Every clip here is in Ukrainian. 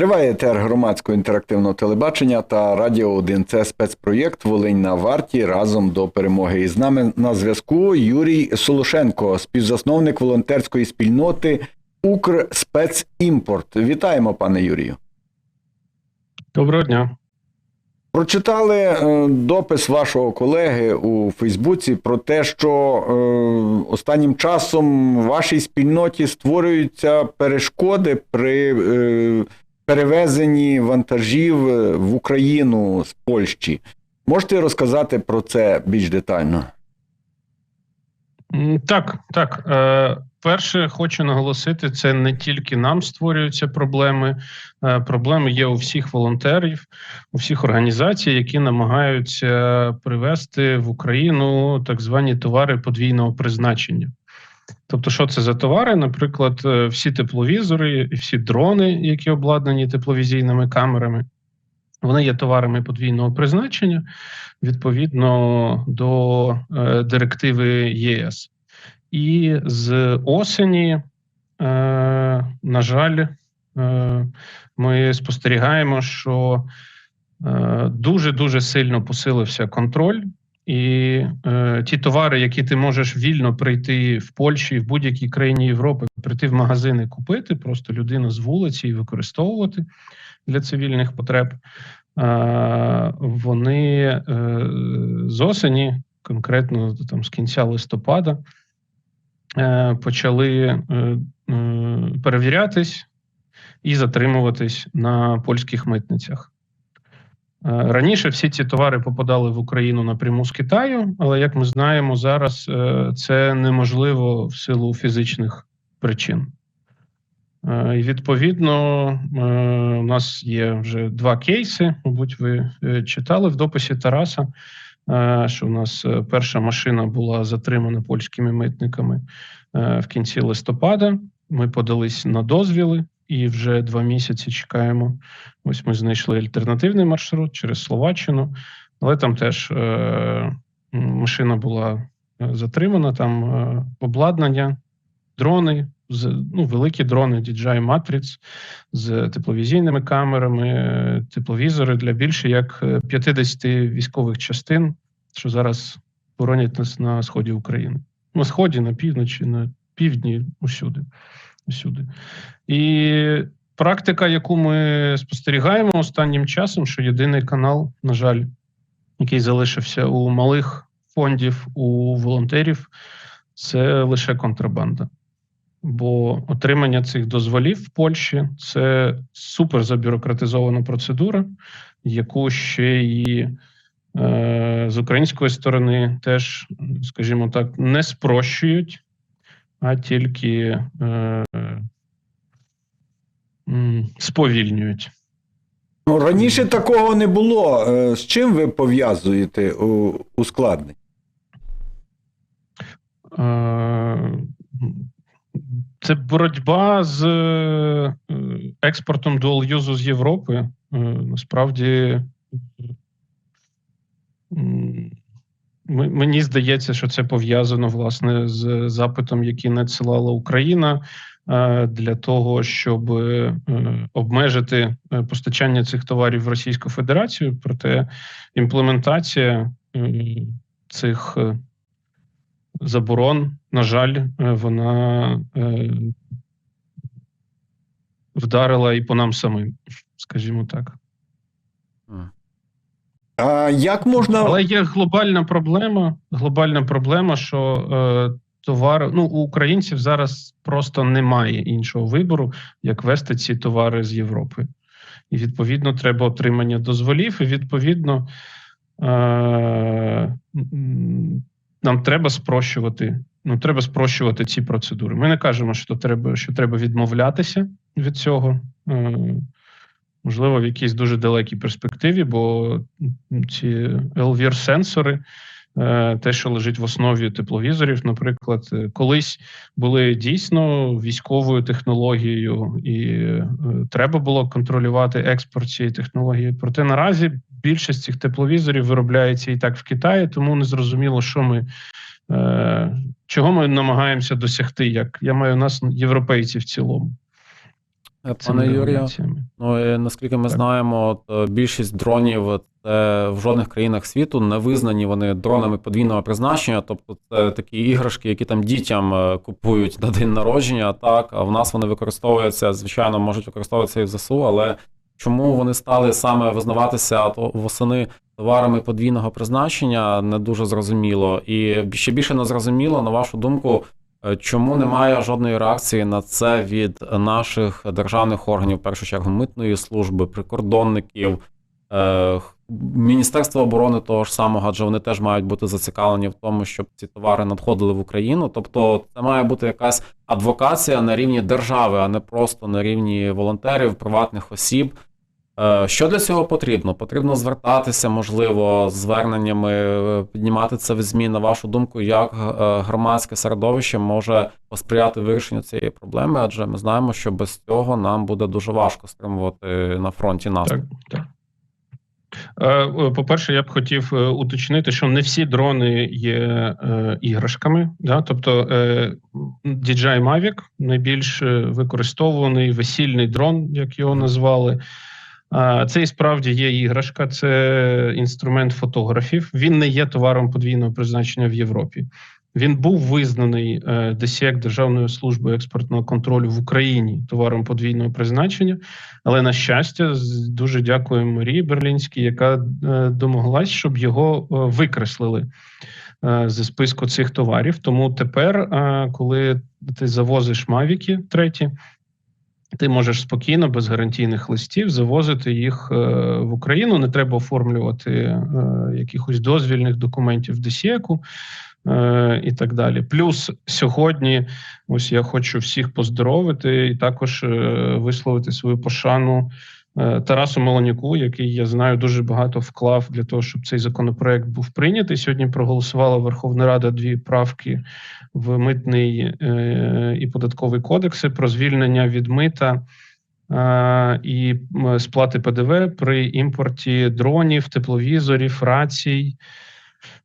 Триває етер громадського інтерактивного телебачення та радіо 1. Це спецпроєкт Волинь на варті разом до перемоги. І з нами на зв'язку Юрій Солошенко, співзасновник волонтерської спільноти Укрспецімпорт. Вітаємо, пане Юрію. Доброго дня. Прочитали е, допис вашого колеги у Фейсбуці про те, що е, останнім часом в вашій спільноті створюються перешкоди при е, перевезенні вантажів в Україну з Польщі. Можете розказати про це більш детально? Так, так. Перше, хочу наголосити, це не тільки нам створюються проблеми. Е, проблеми є у всіх волонтерів, у всіх організацій, які намагаються привезти в Україну так звані товари подвійного призначення. Тобто, що це за товари? Наприклад, е, всі тепловізори, і всі дрони, які обладнані тепловізійними камерами, вони є товарами подвійного призначення відповідно до е, директиви єС. І з осені, е, на жаль, е, ми спостерігаємо, що дуже дуже сильно посилився контроль. І е, ті товари, які ти можеш вільно прийти в Польщі, в будь-якій країні Європи, прийти в магазини, купити, просто людина з вулиці і використовувати для цивільних потреб. Е, вони е, з осені, конкретно там з кінця листопада, почали е, е, перевірятись і затримуватись на польських митницях. Е, Раніше всі ці товари попадали в Україну напряму з Китаю, але як ми знаємо, зараз е, це неможливо в силу фізичних причин. Е, І відповідно, е, у нас є вже два кейси. Мабуть, ви е, читали в дописі Тараса, е, що у нас е, перша машина була затримана польськими митниками е, в кінці листопада. Ми подались на дозвіли і вже два місяці чекаємо. Ось ми знайшли альтернативний маршрут через Словаччину, але там теж е, машина була е, затримана. Там е, обладнання, дрони, з, ну, великі дрони DJI Matrix з тепловізійними камерами, е, тепловізори для більше як е, 50 військових частин, що зараз боронять нас на сході України. На сході, на півночі, на півдні, усюди. усюди. І практика, яку ми спостерігаємо останнім часом, що єдиний канал, на жаль, який залишився у малих фондів, у волонтерів, це лише контрабанда. Бо отримання цих дозволів в Польщі це супер забюрократизована процедура, яку ще і е, з української сторони теж, скажімо так, не спрощують, а тільки е, сповільнюють. Ну, раніше такого не було. Е, З чим ви пов'язуєте ускладнення? Це боротьба з е, експортом дуал-юзу з Європи. Е, Насправді, мені здається, що це пов'язано власне з запитом, який надсилала Україна е, для того, щоб обмежити постачання цих товарів в Російську Федерацію. Проте імплементація цих заборон, на жаль, е, вона е, вдарила і по нам самим, скажімо так. А як можна. Але є глобальна проблема. Глобальна проблема, що е, товар ну у українців зараз просто немає іншого вибору, як вести ці товари з Європи. І відповідно треба отримання дозволів. І відповідно е, нам треба спрощувати. Ну, треба спрощувати ці процедури. Ми не кажемо, що треба, що треба відмовлятися від цього. Е, можливо, в якійсь дуже далекій перспективі, бо ці LVR-сенсори, е, те, що лежить в основі тепловізорів, наприклад, е, колись були дійсно військовою технологією, і треба було контролювати експорт цієї технології. Проте наразі більшість цих тепловізорів виробляється і так в Китаї, тому не зрозуміло, що ми чого ми намагаємося досягти? Як я маю нас, європейці в цілому. Е, Пане Юрію, ну і наскільки ми Так. знаємо, от, е, більшість дронів це в жодних країнах світу не визнані вони дронами подвійного призначення, тобто це такі іграшки, які там дітям е, купують на день народження. Так, а в нас вони використовуються, звичайно, можуть використовуватися і в ЗСУ, але чому вони стали саме визнаватися то восени товарами подвійного призначення, не дуже зрозуміло. І ще більше не зрозуміло, на вашу думку, Е, Чому немає жодної реакції на це від наших державних органів, в першу чергу митної служби, прикордонників, е, Міністерства оборони того ж самого, адже вони теж мають бути зацікавлені в тому, щоб ці товари надходили в Україну. Тобто, це має бути якась адвокація на рівні держави, а не просто на рівні волонтерів, приватних осіб. Е, Що для цього потрібно? Потрібно звертатися, можливо, з зверненнями, е, піднімати це в ЗМІ. На вашу думку, як е, громадське середовище може посприяти вирішенню цієї проблеми? Адже ми знаємо, що без цього нам буде дуже важко стримувати на фронті наступ. Так, так. По-перше, я б хотів уточнити, що не всі дрони є іграшками. Да? Тобто DJI Mavic найбільш використовуваний весільний дрон, як його назвали. Це і справді є іграшка, це інструмент фотографів. Він не є товаром подвійного призначення в Європі. Він був визнаний е, ДСІЕК Державною службою експортного контролю в Україні товаром подвійного призначення. Але на щастя, дуже дякуємо Марії Берлінській, яка е, домоглась, щоб його е, викреслили е, зі списку цих товарів. Тому тепер, коли ти завозиш мавіки треті, ти можеш спокійно, без гарантійних листів, завозити їх е, в Україну. Не треба оформлювати е, якихось дозвільних документів ДСІЕКу е, і так далі. Плюс сьогодні, ось я хочу всіх поздоровити і також висловити свою пошану Тарасу Молоніку, який я знаю дуже багато вклав для того, щоб цей законопроект був прийнятий. Сьогодні проголосувала Верховна Рада дві правки в митний е, і податковий кодекси про звільнення від мита. е, І сплати ПДВ при імпорті дронів, тепловізорів, рацій,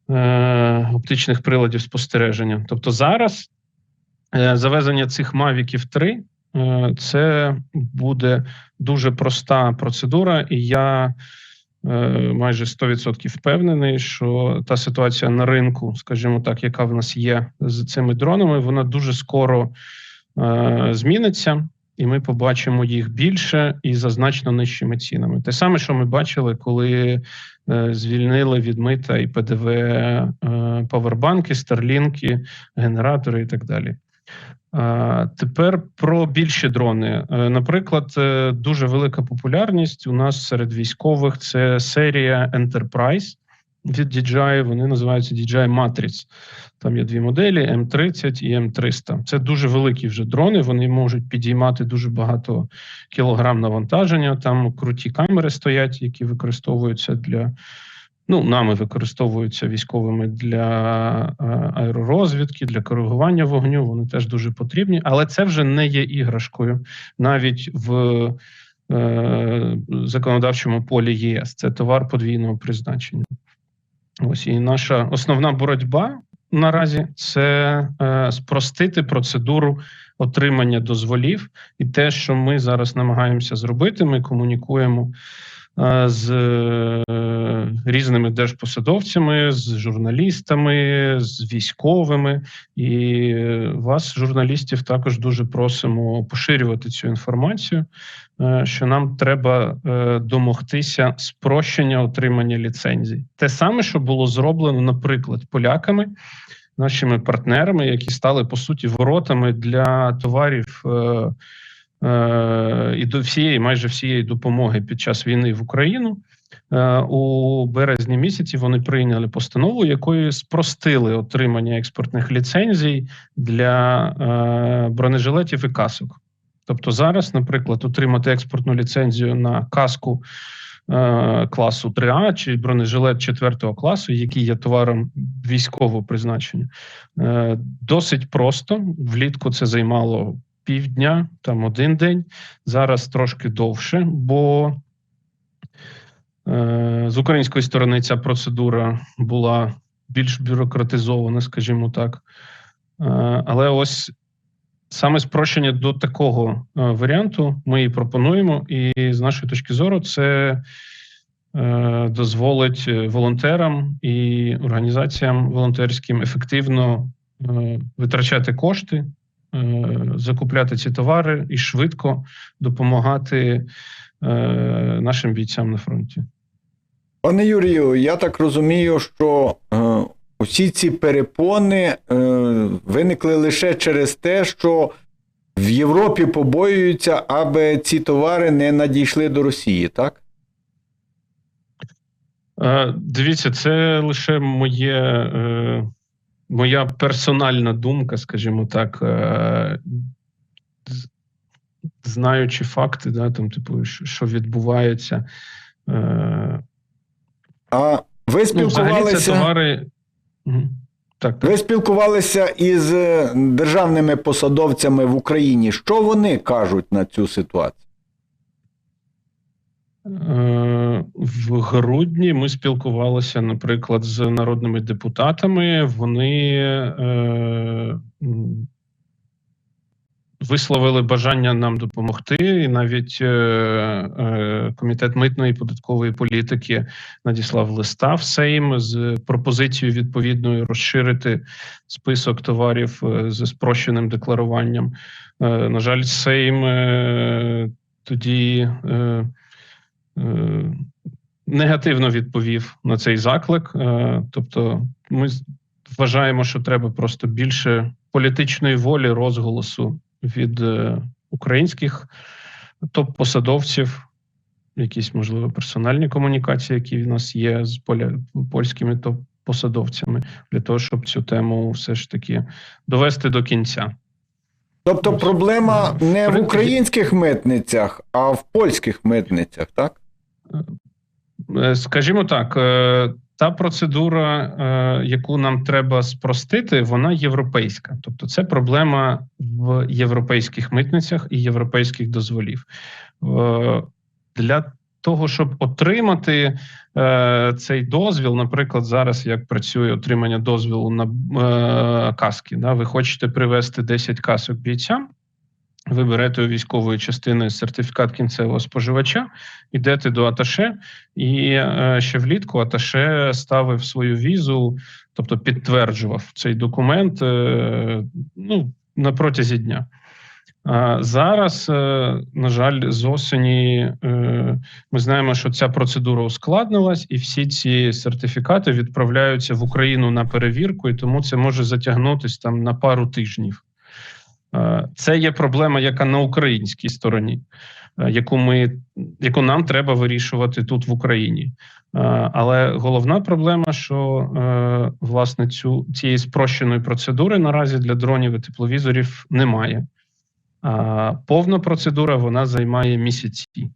е, оптичних приладів спостереження. Тобто зараз е, завезення цих мавіків 3 е, це буде дуже проста процедура, і я е, майже 100% впевнений, що та ситуація на ринку, скажімо так, яка в нас є з цими дронами, вона дуже скоро е, зміниться. І ми побачимо їх більше і за значно нижчими цінами. Те саме, що ми бачили, коли е, звільнили від мита і ПДВ е, павербанки, старлінки, генератори і так далі. Тепер про більші дрони. Е, Наприклад, е, дуже велика популярність у нас серед військових це серія Enterprise від DJI. Вони називаються DJI Matrix. Там є дві моделі: М30 і М300. Це дуже великі вже дрони. Вони можуть підіймати дуже багато кілограм навантаження. Там круті камери стоять, які використовуються для. Ну, нами використовуються військовими для е, аеророзвідки, для коригування вогню. Вони теж дуже потрібні, але це вже не є іграшкою навіть в е, законодавчому полі ЄС. Це товар подвійного призначення. Ось і наша основна боротьба наразі це е, спростити процедуру отримання дозволів, і те, що ми зараз намагаємося зробити, ми комунікуємо з е, різними держпосадовцями, з журналістами, з військовими. І вас, журналістів, також дуже просимо поширювати цю інформацію, е, що нам треба е, домогтися спрощення отримання ліцензій. Те саме, що було зроблено, наприклад, поляками. Нашими партнерами, які стали по суті воротами для товарів і до всієї, майже всієї допомоги під час війни в Україну. Е, У березні місяці вони прийняли постанову, якою спростили отримання експортних ліцензій для е, бронежилетів і касок. Тобто, зараз, наприклад, отримати експортну ліцензію на каску е, класу 3А чи бронежилет 4 класу, який є товаром військового призначення, е, досить просто. Влітку це займало півдня, там один день. Зараз трошки довше, бо Е, З української сторони ця процедура була більш бюрократизоване, скажімо так. Е, Але ось саме спрощення до такого е, варіанту ми і пропонуємо, і з нашої точки зору, це е, дозволить волонтерам і організаціям волонтерським ефективно е, витрачати кошти, закупляти ці товари і швидко допомагати е, нашим бійцям на фронті. Пане Юрію, я так розумію, що е, усі ці перепони е, виникли лише через те, що в Європі побоюються, аби ці товари не надійшли до Росії, так? Е, Дивіться, це лише моє, е, моя персональна думка, скажімо так. е, Знаючи факти, да, там, типу, що відбувається. Е, А ви Ну, спілкувалися, товари. Так, так. ви спілкувалися із е, державними посадовцями в Україні. Що вони кажуть на цю ситуацію? Е, В грудні ми спілкувалися, наприклад, з народними депутатами. Вони е, висловили бажання нам допомогти, і навіть е, е, комітет митної і податкової політики надіслав листа в Сейм з пропозицією відповідною розширити список товарів е, з спрощеним декларуванням. Е, На жаль, Сейм е, тоді. е, негативно відповів на цей заклик. Е, Тобто, ми вважаємо, що треба просто більше політичної волі розголосу від е, українських топ-посадовців, якісь, можливо, персональні комунікації, які в нас є з поля, польськими топ-посадовцями, для того, щоб цю тему все ж таки довести до кінця. Тобто проблема не в українських митницях, а в польських митницях, так? Е, Скажімо так, е, та процедура, е, яку нам треба спростити, вона європейська. Тобто, це проблема в європейських митницях і європейських дозволів. Е, Для того, щоб отримати е, цей дозвіл, наприклад, зараз як працює отримання дозволу на е, каски, да, ви хочете привезти 10 касок бійцям. Ви берете у військової частини сертифікат кінцевого споживача, йдете до Аташе, і е, ще влітку Аташе ставив свою візу, тобто підтверджував цей документ е, ну, на протязі дня. А зараз, е, на жаль, з осені ми знаємо, що ця процедура ускладнилась, і всі ці сертифікати відправляються в Україну на перевірку, і тому це може затягнутися там на пару тижнів. Е, Це є проблема, яка на українській стороні, е, яку ми яку нам треба вирішувати тут в Україні. Е, Але головна проблема, що власне цю цієї спрощеної процедури наразі для дронів і тепловізорів немає. Повна процедура вона займає місяці.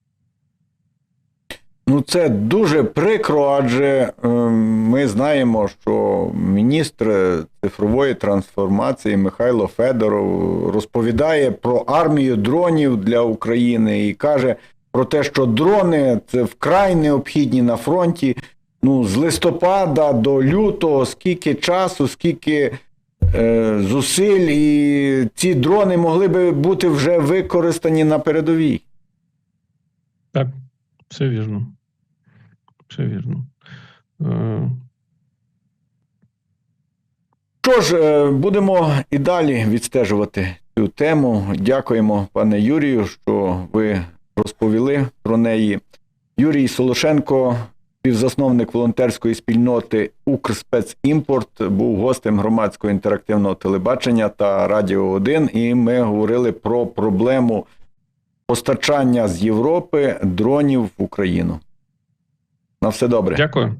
Ну, це дуже прикро, адже е, ми знаємо, що міністр цифрової трансформації Михайло Федоров розповідає про армію дронів для України і каже про те, що дрони це вкрай необхідні на фронті. Ну, з листопада до лютого, скільки часу, скільки е, зусиль, і ці дрони могли би бути вже використані на передовій. Так, все вірно. Все вірно. Е, Що ж, е, будемо і далі відстежувати цю тему. Дякуємо, пане Юрію, що ви розповіли про неї. Юрій Солошенко, співзасновник волонтерської спільноти Укрспецімпорт, був гостем громадського інтерактивного телебачення та Радіо 1, і ми говорили про проблему постачання з Європи дронів в Україну. На все добре. Дякую.